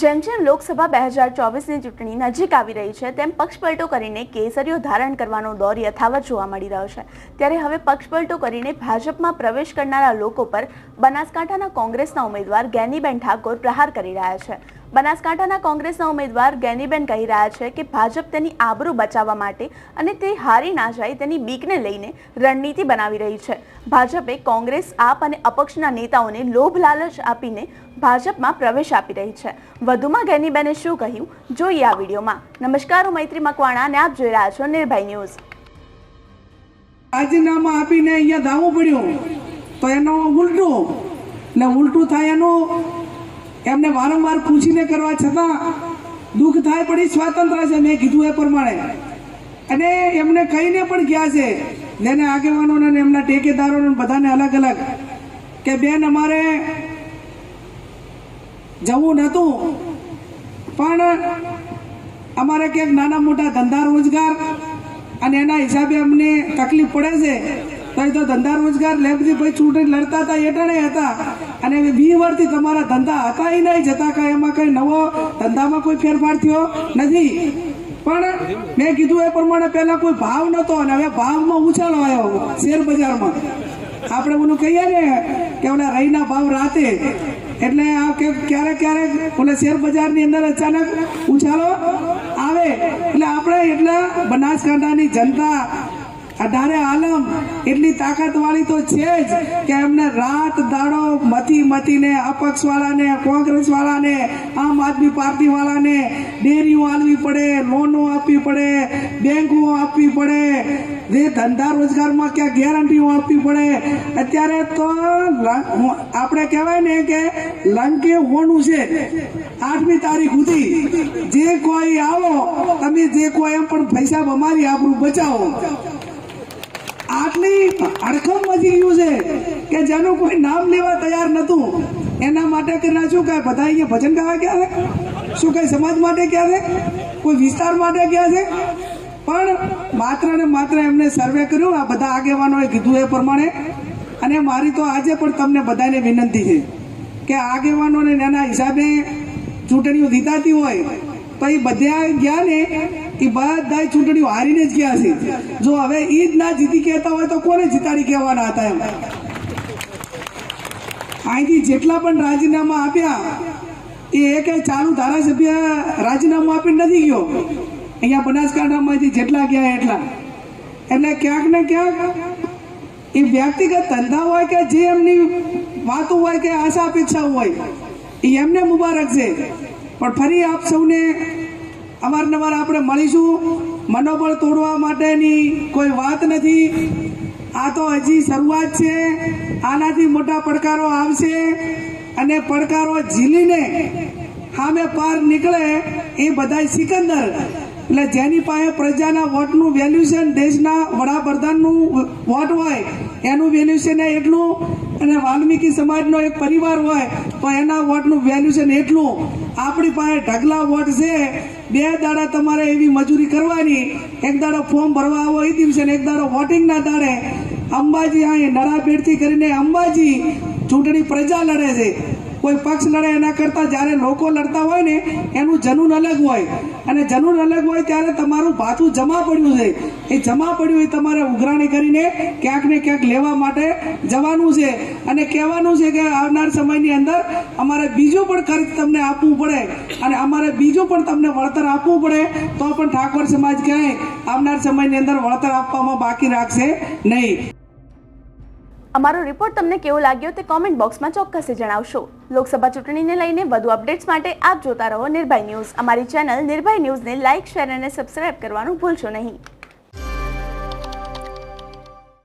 જેમ જેમ લોકસભા બે હજાર ચોવીસની ચૂંટણી નજીક આવી રહી છે, તેમ પક્ષપલટો કરીને કેસરીઓ ધારણ કરવાનો દોર યથાવત જોવા મળી રહ્યો છે. ત્યારે હવે પક્ષપલટો કરીને ભાજપમાં પ્રવેશ કરનારા લોકો પર બનાસકાંઠાના કોંગ્રેસના ઉમેદવાર ગેનીબેન ઠાકોર પ્રહાર કરી રહ્યા છે. બનાસકાંઠાના કોંગ્રેસના ઉમેદવાર ગેનીબેન કહી રહ્યા છે કે ભાજપ તેની આબરૂ બચાવવા માટે અને તે હારી ના જાય તેની બીકને લઈને રણનીતિ બનાવી રહી છે. ભાજપે કોંગ્રેસ આપ અને અપક્ષના નેતાઓને લોભ લાલચ આપીને ભાજપમાં પ્રવેશ આપી રહી છે. વધુમાં ગેનીબેને શું કહ્યું? જોઈએ આ વિડીયોમાં. નમસ્કાર, હું મૈત્રી મકવાણા અને આપ જોઈ રહ્યા છો નિર્ભય ન્યૂઝ. રાજીનામા આપીને અહીંયા ધાવવું પડ્યું તો એનો ઉલટું ને ઉલટું થાય એનું એમને વારંવાર પૂછીને કરવા છતાં દુઃખ થાય, પણ એ સ્વાતંત્ર છે. મેં કીધું એ પ્રમાણે. અને એમને કહીને પણ ગયા છે. જેને આગેવાનોને અને એમના ટેકેદારોને બધાને અલગ અલગ કે, બેન, અમારે જવું નહોતું. પણ અમારે ક્યાંક નાના મોટા ધંધા રોજગાર અને એના હિસાબે અમને તકલીફ પડે છે. તો એ તો ધંધા રોજગાર લેબથી ભાઈ છૂટ લડતા હતા, એટણે હતા. અને બી વર્ષથી તમારા ધંધા હતા એ નહીં, જતા કાંઈ એમાં કંઈ નવો ધંધામાં કોઈ ફેરફાર થયો નથી. પણ મેં કીધું એ પ્રમાણે પહેલા કોઈ ભાવ નહોતો અને હવે ભાવમાં ઉછાળો આવ્યો શેર બજારમાં. આપણે ઓલું કહીએ ને કે ઓલા રહીના ભાવ રાતે. એટલે આ ક્યારેક ક્યારેક ઓલા શેર બજારની અંદર અચાનક ઉછાળો આવે. એટલે આપણે એટલે બનાસકાંઠાની જનતા અઢારે આલમ. એટલી તાકાત વાળી તો છે જ કે એમને રાત દાડો મથી વાળાને કોંગ્રેસ વાળાને આમ આદમી પાર્ટી વાળાને ડેરીઓ આલવી પડે, લોનો આપવી પડે બેંકો આપવી પડે. જે ધંધા રોજગારમાં ક્યાં ગેરંટીઓ આપવી પડે. અત્યારે તો આપણે કહેવાય ને કે લંકે હોનું છે. આઠમી તારીખ સુધી જે કોઈ આવો, તમે જે કોઈ એમ પણ પૈસા બમારી આપણું બચાવો. આટલી અડખમ મચી ગયું છે, કે જેનું કોઈ નામ લેવા તૈયાર નતું એના માટે કરીને શું કહે બધા અહીંયા ભજન ગાવા ગયા છે? શું કઈ સમાજ માટે ગયા છે? કોઈ વિસ્તાર માટે ગયા છે? પણ માત્ર ને માત્ર એમને સર્વે કર્યું, આ બધા આગેવાનોએ કીધું એ પ્રમાણે. અને મારી તો આજે પણ તમને બધાને વિનંતી છે કે આગેવાનોને એના હિસાબે ચૂંટણીઓ જીતાતી હોય, તો એ બધા ગયા ને એ બધા ચૂંટણીઓ હારીને જ ગયા છે. જો હવે જ ના જીતી કહેતા હોય તો કોને જીતાડી કહેવાના હતા એમ? અહીંથી જેટલા પણ રાજીનામા આપ્યા, એ એક ચાલુ ધારાસભ્ય રાજીનામું આપીને નથી ગયો. અહીંયા બનાસકાંઠામાંથી જેટલા ગયા એટલા. એટલે ક્યાંક ને ક્યાંક એ વ્યક્તિગત ધંધા હોય કે જે એમની વાતો હોય કે આશા અપેક્ષાઓ હોય, એ એમને મુબારક છે. પણ ફરી આપ સૌને અવારનવાર આપણે મળીશું. મનોબળ તોડવા માટેની કોઈ વાત નથી. આ તો હજી શરૂઆત છે. આનાથી મોટા પડકારો આવશે અને પડકારો ઝીલીને સામે પાર નીકળે એ બધા સિકંદર. એટલે જેની પાસે પ્રજાના વોટનું વેલ્યુશન દેશના વડાપ્રધાનનું વોટ હોય, એનું વેલ્યુશન એટલું. અને વાલ્મીકી સમાજનો એક પરિવાર હોય, તો એના વોટનું વેલ્યુશન એટલું. આપણી પાસે ઢગલા વોટ છે. બે દાડા તમારે એવી મજૂરી કરવાની. એક દાડો ફોર્મ ભરવા આવો એ દિવસે ને એક દાડો વોટિંગના દાડે. અંબાજી અહીં નળાબેડથી કરીને અંબાજી ચૂંટણી પ્રજા લડે છે. કોઈ પક્ષ લડે એના કરતાં જ્યારે લોકો લડતા હોય ને, એનું જનૂન અલગ હોય. અને જનૂન અલગ હોય ત્યારે તમારું ભાથું જમા પડ્યું છે. એ જમા પડ્યું એ તમારે ઉઘરાણી કરીને ક્યાંક ને ક્યાંક લેવા માટે જવાનું છે. અને કહેવાનું છે કે આવનાર સમયની અંદર અમારે બીજું પણ ખર્ચ તમને આપવું પડે. અને અમારે બીજું પણ તમને વળતર આપવું પડે. તો પણ ઠાકોર સમાજ ક્યાંય આવનાર સમયની અંદર વળતર આપવામાં બાકી રાખશે નહીં. અમારો રિપોર્ટ તમને કેવો લાગ્યો તે કોમેન્ટ બોક્સમાં ચોક્કસથી જણાવશો. લોકસભા ચૂંટણીને લઈને વધુ અપડેટ્સ માટે આપ જોતા રહો નિર્ભય ન્યૂઝ. અમારી ચેનલ નિર્ભય ન્યૂઝને લાઇક શેર અને સબસ્ક્રાઇબ કરવાનું ભૂલશો નહીં.